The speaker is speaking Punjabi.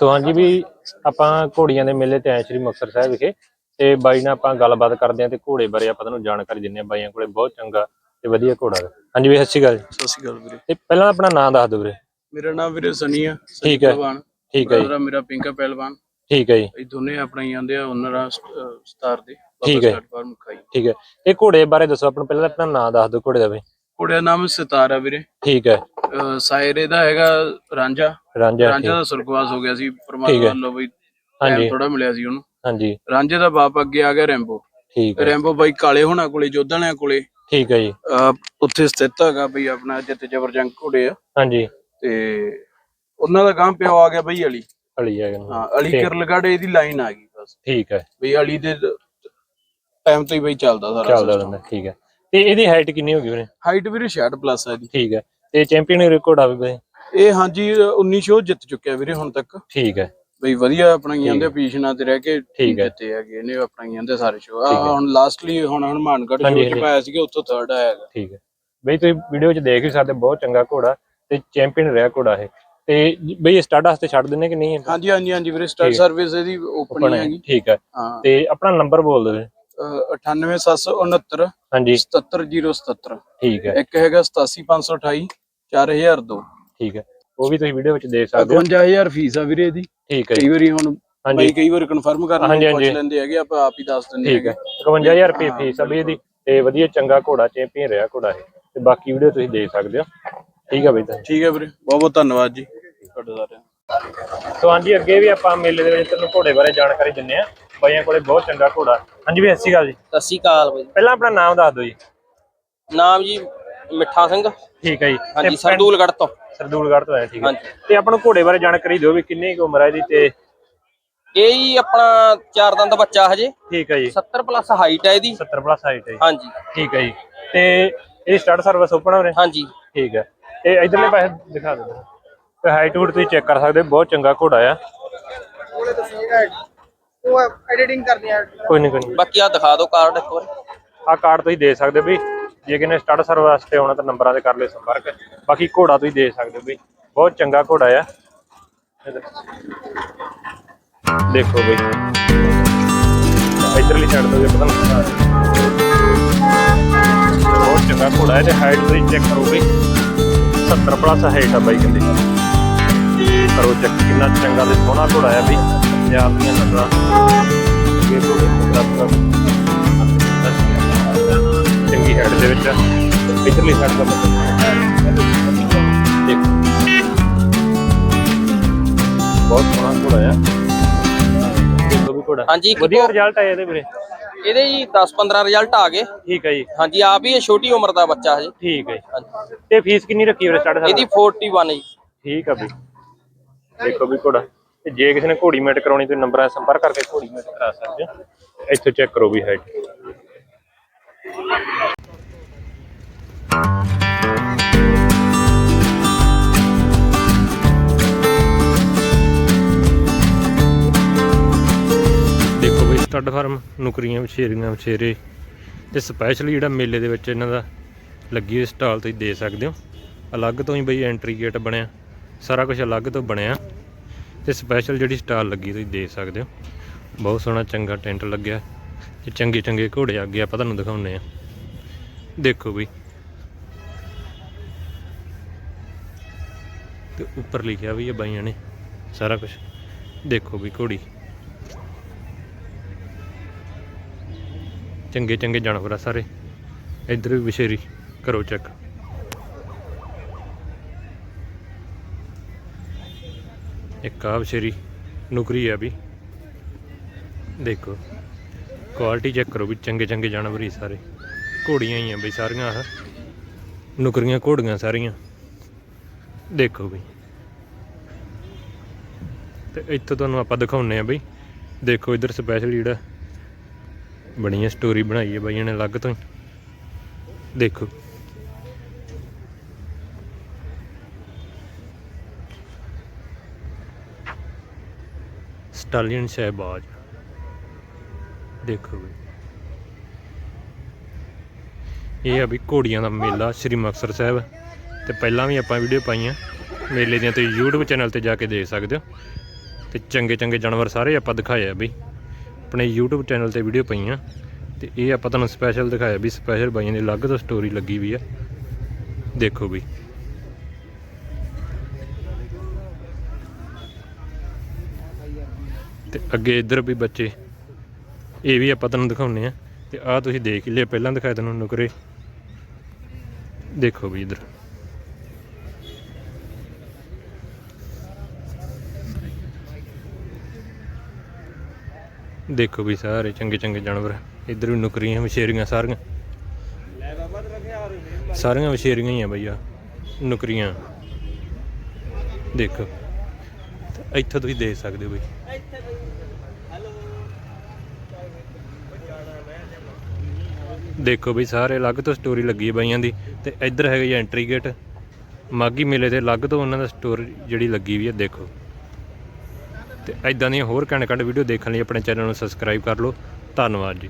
ਤੋਂ ਹਾਂਜੀ ਵੀ ਆਪਾਂ ਘੋੜੀਆਂ ਦੇ ਮੇਲੇ ਤੇ ਆਏ ਸ਼੍ਰੀ ਮੁਕਤਸਰ ਸਾਹਿਬ ਵਿਖੇ ਤੇ ਬਾਈ ਨਾਲ ਆਪਾਂ ਗੱਲਬਾਤ ਕਰਦੇ ਆਂ ਤੇ ਘੋੜੇ ਬਾਰੇ ਆਪਾਂ ਤੁਹਾਨੂੰ ਜਾਣਕਾਰੀ ਦਿੰਨੇ ਆ ਬਾਈਆਂ ਕੋਲੇ ਬਹੁਤ ਚੰਗਾ ਤੇ ਵਧੀਆ ਘੋੜਾ ਹੈ ਹਾਂਜੀ ਵੀ ਸਤਿ ਸ਼੍ਰੀ ਅਕਾਲ ਜੀ। ਸਤਿ ਸ਼੍ਰੀ ਅਕਾਲ ਵੀਰੇ। ਤੇ ਪਹਿਲਾਂ ਆਪਣਾ ਨਾਮ ਦੱਸ ਦਿਓ ਵੀਰੇ। ਮੇਰਾ ਨਾਮ ਵੀਰੇ ਸਨੀ ਆ ਠੀਕ ਹੈ। ਪਹਿਲਵਾਨ। ਠੀਕ ਹੈ ਜੀ। ਮੇਰਾ ਪਿੰਕਾ ਪਹਿਲਵਾਨ। ਠੀਕ ਹੈ ਜੀ। ਇਹ ਦੋਨੇ ਆਪਣਾ ਹੀ ਆਂਦੇ ਆ ਓਨਰ ਆ ਸ- ਅਹ ਸਤਾਰ ਦੇ ਠੀਕ ਹੈ। ਠੀਕ ਹੈ। ਇਹ ਘੋੜੇ ਬਾਰੇ ਦੱਸੋ ਆਪਣਾ ਪਹਿਲਾਂ ਆਪਣਾ ਨਾਮ ਦੱਸ ਦਿਓ ਘੋੜੇ ਦਾ ਵੀ। ਕੁੜੀ ਦਾ ਨਾਮ ਸਤਾਰ ਵੀਰੇ। ਠੀਕ ਹੈ। ਅਹ ਸਾਇਰੇ ਦਾ ਹੈਗਾ ਰਾਂਝਾ। ਰਾਂਝਾ ਰਾਂਝਾ ਦਾ ਸੁਰਗਵਾਸ ਹੋ ਗਿਆ ਸੀ ਠੀਕ ਪਰਮਾਤਮਾ ਹੈ। ਵੱਲੋਂ ਬਈ ਹਾਂਜੀ। ਥੋੜਾ ਮਿਲਿਆ ਸੀ ਉਹਨੂੰ। ਹਾਂਜੀ। ਰਾਂਝੇ ਦਾ ਬਾਪ ਅੱਗੇ ਆ ਗਿਆ ਰੈਂਬੋ। ਠੀਕ ਹੈ। ਰੈਂਬੋ ਬਾਈ ਕਾਲੇ ਹੋਣਾ ਕੋਲੇ ਜੋਧਾਣਿਆਂ ਕੋਲੇ। ਠੀਕ ਹੈ ਜੀ। ਅਹ ਉੱਥੇ ਸਥਿਤ ਹੈਗਾ ਬਈ ਆਪਣਾ ਜਿੱਤ ਜਬਰਜੰਗ ਘੋੜੇ ਆ। ਹਾਂਜੀ। ਤੇ ਉਹਨਾਂ ਦਾ ਗਾਂ ਪਿਓ ਆ ਗਿਆ ਬਈ ਅਲੀ। ਹਲੀ ਹੈ ਹਾਂ ਅਲੀ ਠੀਕ। ਕਿਰਲਗੜ ਇਹਦੀ ਲਾਈਨ ਆ ਗਈ ਬਸ। ਠੀਕ ਹੈ। ਬਈ ਅਲੀ ਦੇ ਟਾਈਮ ਤੋਂ ਹੀ ਬਈ ਚੱਲਦਾ ਸਾਰਾ ਚੱਲਦਾ ਰਹਿੰਦਾ ਠੀਕ ਹੈ। ਤੇ ਇਹਦੀ ਹਾਈਟ ਕਿੰਨੀ ਹੋ ਗਈ ਵੀਰੇ? ਹਾਈਟ ਵੀਰੇ 66 ਪਲੱਸ ਹੈ ਦੀ ਠੀਕ ਹੈ। ਤੇ ਚੈਂਪੀਅਨ ਘੋੜਾ ਵੀ ਵੀਰੇ ਇਹ ਹਾਂਜੀ 19 ਸ਼ੋਅ ਜਿੱਤ ਚੁੱਕਿਆ ਵੀਰੇ ਹੁਣ ਤੱਕ। ਠੀਕ ਹੈ। ਬਈ ਵਧੀਆ ਆਪਣਾਈਆਂ ਦੇ ਪੋਜੀਸ਼ਨਾਂ ਤੇ ਰਹਿ ਕੇ ਠੀਕ ਹੈ। ਜਿੱਤੇ ਹੈਗੇ ਨੇ ਆਪਣਾਈਆਂ ਦੇ ਸਾਰੇ ਆ ਹੁਣ ਲਾਸਟਲੀ ਹੁਣ ਹਨੂਮਾਨਗੜ੍ਹ ਸ਼ੋਅ ਚ। ਪਾਇਆ ਸੀਗਾ ਉੱਥੋਂ ਥਰਡ ਆਇਆ ਹੈਗਾ। ਠੀਕ ਹੈ। ਬਈ ਤੁਸੀਂ ਵੀਡੀਓ 'ਚ ਦੇਖ ਹੀ ਸਕਦੇ ਬਹੁਤ ਚੰਗਾ ਘੋੜਾ ਤੇ ਚੈਂਪੀਅਨ ਰਿਹਾ ਘੋੜਾ ਇਹ। ਤੇ ਬਈ ਸਟਾਰਟ ਵਾਸਤੇ ਛੱਡ ਦਿੰਨੇ ਕਿ ਨਹੀਂ ਹਾਂਜੀ ਹਾਂਜੀ ਹਾਂਜੀ ਵੀਰੇ ਸਟਾਰ ਸਰਵਿਸ ਇਹਦੀ ਓਪਨ ਹੈਗੀ। ਠੀਕ ਹੈ। ਤੇ ਆਪਣਾ ਨੰਬਰ ਬੋਲ ਦਿਓ 98769 ਹਾਂਜੀ। 77077 ਠੀਕ ਹੈ। ਇੱਕ ਹੈਗਾ 87528 4002 ਠੀਕ ਹੈ। ਉਹ ਵੀ ਤੁਸੀਂ ਵੀਡੀਓ ਵਿੱਚ ਦੇਖ ਸਕਦੇ ਹੋ। 51000 ਫੀਸ ਆ ਵੀਰੇ ਇਹਦੀ। ਠੀਕ ਹੈ ਕਈ ਜੀ, ਵਾਰੀ ਹੁਣ ਹਾਂਜੀ। ਬਾਈ ਕਈ ਵਾਰ ਕਨਫਰਮ ਕਰਨ ਹਾਂਜੀ, ਲਈ ਪੁੱਛ ਹਾਂਜੀ। ਲੈਂਦੇ ਹੈਗੇ ਆਪਾਂ ਆਪ ਹੀ ਦੱਸ ਦਿੰਦੇ ਠੀਕ ਹੈਗੇ। ਹੈ 51000 ਰੁਪਏ ਫੀਸ ਆ ਬਈ ਇਹਦੀ। ਤੇ ਵਧੀਆ ਚੰਗਾ ਘੋੜਾ ਚੈਂਪੀਅਨ ਰਿਹਾ ਘੋੜਾ ਇਹ। ਤੇ ਬਾਕੀ ਵੀਡੀਓ ਤੁਸੀਂ ਦੇਖ ਸਕਦੇ ਹੋ। ਠੀਕ ਹੈ ਬਈ ਠੀਕ ਹੈ ਵੀਰੇ। ਬਹੁਤ ਬਹੁਤ ਧੰਨਵਾਦ ਜੀ। ਤੁਹਾਡੇ ਸਾਰਿਆਂ ਹਾਂਜੀ ਅੱਗੇ ਵੀ ਆਪਾਂ ਮੇਲੇ ਦੇ ਵਿੱਚ ਤੁਹਾਨੂੰ ਘੋੜੇ ਬਾਰੇ ਜਾਣਕਾਰੀ ਦਿੰਨੇ ਆ ਬਾਈਆਂ ਕੋਲੇ ਬਹੁਤ ਚੰਗਾ ਘੋੜਾ। ਹਾਂਜੀ ਵੀ ਸਤਿ ਸ਼੍ਰੀ ਅਕਾਲ ਜੀ। ਸਤਿ ਸ਼੍ਰੀ ਅਕਾਲ ਬਾਈ। ਪਹਿਲਾਂ ਆਪਣਾ ਨਾਮ ਦੱਸ ਦਿਓ ਜੀ। ਨਾਮ ਜੀ ਮਿੱਠਾ ਸਿੰਘ। ਠੀਕ ਹੈ ਜੀ। ਹਾਂਜੀ ਤੇ ਸਰਦੂਲਗੜ੍ਹ ਤੋਂ। ਸਰਦੂਲਗੜ੍ਹ ਤੋਂ ਆਏ ਠੀਕ ਹੈ ਹਾਂਜੀ। ਤੇ ਆਪਾਂ ਨੂੰ ਘੋੜੇ ਬਾਰੇ ਜਾਣਕਾਰੀ ਦਿਓ ਵੀ ਕਿੰਨੀ ਕੁ ਉਮਰ ਹੈ ਇਹਦੀ ਤੇ ਇਹ ਜੀ ਆਪਣਾ ਚਾਰ ਦੰਦ ਬੱਚਾ ਹਜੇ। ਠੀਕ ਹੈ ਜੀ। 70 ਪਲੱਸ ਹਾਈਟ ਹੈ ਇਹਦੀ। 70 ਪਲੱਸ ਹਾਈਟ ਹੈ ਜੀ। ਹਾਂਜੀ। ਠੀਕ ਹੈ ਜੀ। ਤੇ ਇਹ ਸਟਾਰਟ ਸਰਵਿਸ ਓਪਨ ਹੋ ਰਿਹਾ ਹਾਂਜੀ। ਠੀਕ ਹੈ। ਤੇ ਇਧਰਲੇ ਪਾਸੇ ਦਿਖਾ ਦਿਓ। ਤੇ ਹਾਈਟ ਹੂਟ ਤੁਸੀਂ ਚੈੱਕ ਕਰ ਸਕਦੇ ਹੋ ਬਹੁਤ ਚੰਗਾ ਘੋੜਾ ਆ। ਉਹ ਐਡੀਟਿੰਗ ਕਰਨੀ ਹੈ ਕੋਈ ਨਹੀਂ ਕੋਈ ਨਹੀਂ ਬਾਕੀ ਆ ਦਿਖਾ ਦਿਓ ਕਾਰਡ ਇੱਕ ਵਾਰ। ਆ ਕਾਰਡ ਤੁਸੀਂ ਦੇ ਸਕਦੇ ਹੋ ਵੀ ਜੇ ਕਿਨੇ ਸਟਾਰਟ ਸਰਵਿਸ ਵਾਸਤੇ ਆਉਣਾ ਤਾਂ ਨੰਬਰਾਂ ਤੇ ਕਰ ਲਿਓ ਸੰਪਰਕ। ਬਾਕੀ ਘੋੜਾ ਤੁਸੀਂ ਦੇ ਸਕਦੇ ਹੋ ਵੀ ਬਹੁਤ ਚੰਗਾ ਘੋੜਾ ਆ। ਇੱਧਰ। ਦੇਖੋ ਬਈ। ਇਧਰਲੀ ਸਾਈਡ ਤੋਂ ਜੇ ਪਤਾ ਨਹੀਂ ਬਹੁਤ ਚੰਗਾ ਘੋੜਾ ਹੈ ਤੇ ਹਾਈਟ ਤੁਸੀਂ ਚੈੱਕ ਕਰੋ ਬਈ। 70 ਪਲੱਸ ਹਾਈਟ ਆ ਬਾਈ ਕਹਿੰਦੇ। ਕਰੋ ਚੈੱਕ ਕਿੰਨਾ ਚੰਗਾ ਤੇ ਸੋਹਣਾ ਘੋੜਾ ਆ ਬਈ। ਪੰਜਾਬ ਦੀਆਂ ਨਸਲਾਂ ਇਹ ਘੋੜੇ ਦਾ ਚੰਗੀ ਹੈਡ ਦੇ ਵਿੱਚ ਇਧਰਲੀ ਸਾਈਡ ਦਾ ਦੇਖੋ। ਬਹੁਤ ਸੋਹਣਾ ਘੋੜਾ ਆ। ਦੇਖੋ ਵੀ ਘੋੜਾ। ਹਾਂਜੀ ਵਧੀਆ ਰਿਜ਼ਲਟ ਆਇਆ ਇਹਦੇ ਵੀਰੇ। ਇਹਦੇ ਜੀ 10 15 ਰਿਜ਼ਲਟ ਆ ਗਏ। ਠੀਕ ਹੈ ਜੀ। ਹਾਂਜੀ ਆਪ ਹੀ ਇਹ ਛੋਟੀ ਉਮਰ ਦਾ ਬੱਚਾ ਹਜੇ। ਠੀਕ ਹੈ ਜੀ। ਤੇ ਫੀਸ ਕਿੰਨੀ ਰੱਖੀ ਵੀਰੇ ਸਟਾਰਟ ਇਹਦੀ 41 ਜੀ। ਠੀਕ ਆ ਵੀ। ਦੇਖੋ ਵੀ ਘੋੜਾ। ਤੇ ਜੇ ਕਿਸੇ ਨੇ ਘੋੜੀ ਮੇਟ ਕਰਾਉਣੀ ਤੇ ਨੰਬਰਾਂ ਸੰਪਰਕ ਕਰਕੇ ਘੋੜੀ ਮੇਟ ਕਰਾ ਸਕਦੇ ਹੋ। ਇੱਥੇ ਚੈੱਕ ਕਰੋ ਵੀ ਹਾਈਟ ਦੇਖੋ ਬਈ ਸਟੱਡ ਫਾਰਮ ਨੁਕਰੀਆਂ ਵਿਛੇਰੀਆਂ ਵਿਛੇਰੇ ਤੇ ਸਪੈਸ਼ਲੀ ਜਿਹੜਾ ਮੇਲੇ ਦੇ ਵਿੱਚ ਇਹਨਾਂ ਦਾ ਲੱਗੀ ਹੋਈ ਸਟਾਲ ਤੁਸੀਂ ਦੇ ਸਕਦੇ ਹੋ। ਅਲੱਗ ਤੋਂ ਹੀ ਬਈ ਐਂਟਰੀ ਗੇਟ ਬਣਿਆ। ਸਾਰਾ ਕੁਝ ਅਲੱਗ ਤੋਂ ਬਣਿਆ। ਤੇ ਸਪੈਸ਼ਲ ਜਿਹੜੀ ਸਟਾਲ ਲੱਗੀ, ਤੁਸੀਂ ਦੇਖ ਸਕਦੇ ਹੋ। ਬਹੁਤ ਸੋਹਣਾ ਚੰਗਾ ਟੈਂਟ ਲੱਗਿਆ। ਤੇ ਚੰਗੇ ਚੰਗੇ ਘੋੜੇ ਅੱਗੇ ਆਪਾਂ ਤੁਹਾਨੂੰ ਦਿਖਾਉਨੇ ਆ ਦੇਖੋ ਵੀ। ਤੇ ਉੱਪਰ ਲਿਖਿਆ ਵੀ ਹੈ ਬਾਈਆਂ ਨੇ, ਸਾਰਾ ਕੁਝ ਦੇਖੋ ਵੀ ਘੋੜੀ। ਚੰਗੇ ਚੰਗੇ ਜਾਨਵਰ ਆ ਸਾਰੇ। ਇੱਧਰ ਵੀ ਵਿਸ਼ੇਰੀ, ਕਰੋ ਚੈੱਕ ਇੱਕ ਆ ਵਿਸ਼ੇਰੀ ਨੁਕਰੀ ਆ ਵੀ। ਦੇਖੋ ਕੁਆਲਿਟੀ ਚੈੱਕ ਕਰੋ ਵੀ ਚੰਗੇ ਚੰਗੇ ਜਾਨਵਰ ਹੀ ਸਾਰੇ। ਘੋੜੀਆਂ ਹੀ ਆ ਬਈ ਸਾਰੀਆਂ ਆਹ। ਨੁਕਰੀਆਂ ਘੋੜੀਆਂ ਸਾਰੀਆਂ। ਦੇਖੋ ਬਈ। ਤੇ ਇੱਥੋਂ ਤੁਹਾਨੂੰ ਆਪਾਂ ਦਿਖਾਉਨੇ ਆ ਬਈ। ਦੇਖੋ ਇੱਧਰ ਸਪੈਸ਼ਲ ਜਿਹੜਾ ਬਣੀ ਹੈ ਸਟੋਰੀ ਬਣਾਈ ਹੈ ਬਾਈ ਇਹਨੇ ਅਲੱਗ ਤੋਂ ਹੀ। ਦੇਖੋ। ਸਟਾਲੀਅਨ ਸ਼ਹਿਬਾਜ਼। ਦੇਖੋ ਵੀ। ਇਹ ਆ ਵੀ ਘੋੜੀਆਂ ਦਾ ਮੇਲਾ ਸ੍ਰੀ ਮੁਕਤਸਰ ਸਾਹਿਬ। ਤੇ ਪਹਿਲਾਂ ਵੀ ਆਪਾਂ ਵੀਡੀਓ ਪਾਈਆਂ। ਮੇਲੇ ਦੀਆਂ ਤੁਸੀਂ YouTube ਚੈਨਲ ਤੇ ਜਾ ਕੇ ਦੇਖ ਸਕਦੇ ਹੋ। ਤੇ ਚੰਗੇ ਚੰਗੇ ਜਾਨਵਰ ਸਾਰੇ ਆਪਾਂ ਦਿਖਾਏ ਆ ਬਈ ਆਪਣੇ YouTube ਚੈਨਲ ਤੇ ਵੀਡੀਓ ਪਾਈਆਂ। ਤੇ ਇਹ ਆਪਾਂ ਤੁਹਾਨੂੰ ਸਪੈਸ਼ਲ ਦਿਖਾਇਆ ਵੀ ਸਪੈਸ਼ਲ ਬਾਈਆਂ ਦੀ ਅਲੱਗ ਤੋਂ ਸਟੋਰੀ ਲੱਗੀ ਵੀ ਆ। ਦੇਖੋ ਵੀ। ਤੇ ਅੱਗੇ ਇੱਧਰ ਵੀ ਬੱਚੇ, ਇਹ ਵੀ ਆਪਾਂ ਤੁਹਾਨੂੰ ਦਿਖਾਉਨੇ ਆ ਤੇ ਆਹ ਤੁਸੀਂ ਦੇਖ ਲਿਆ ਪਹਿਲਾਂ ਦਿਖਾਇਆ ਤੁਹਾਨੂੰ ਨੁਕਰੇ। ਦੇਖੋ ਵੀ ਇੱਧਰ। ਦੇਖੋ ਵੀ ਸਾਰੇ ਚੰਗੇ ਚੰਗੇ ਜਾਨਵਰ, ਇੱਧਰ ਵੀ ਨੁਕਰੀਆਂ ਮਛੇਰੀਆਂ ਸਾਰੀਆਂ। ਸਾਰੀਆਂ ਮਛੇਰੀਆਂ ਹੀ ਆ ਬਈਆ ਨੁਕਰੀਆਂ। ਦੇਖੋ, ਤੇ ਇੱਥੇ ਤੁਸੀਂ ਦੇਖ ਸਕਦੇ ਹੋ ਬਈ। ਦੇਖੋ ਬਈ ਸਾਰੇ ਅਲੱਗ ਤੋਂ ਸਟੋਰੀ ਲੱਗੀ ਹੈ ਬਾਈਆਂ ਦੀ ਤੇ ਇੱਧਰ ਹੈਗਾ ਜੀ ਐਂਟਰੀ ਗੇਟ ਮਾਗੀ ਮੇਲੇ ਤੇ ਅਲੱਗ ਤੋਂ ਉਹਨਾਂ ਦਾ ਸਟੋਰੀ ਜਿਹੜੀ ਲੱਗੀ ਵੀ ਹੈ, ਦੇਖੋ। ਤੇ ਐਦਾਂ ਦੀਆਂ ਹੋਰ ਘੈਂਟ ਘੈਂਟ ਵੀਡੀਓ ਦੇਖਣ ਲਈ ਆਪਣੇ ਚੈਨਲ ਨੂੰ ਸਬਸਕ੍ਰਾਈਬ ਕਰ ਲਓ। ਧੰਨਵਾਦ ਜੀ।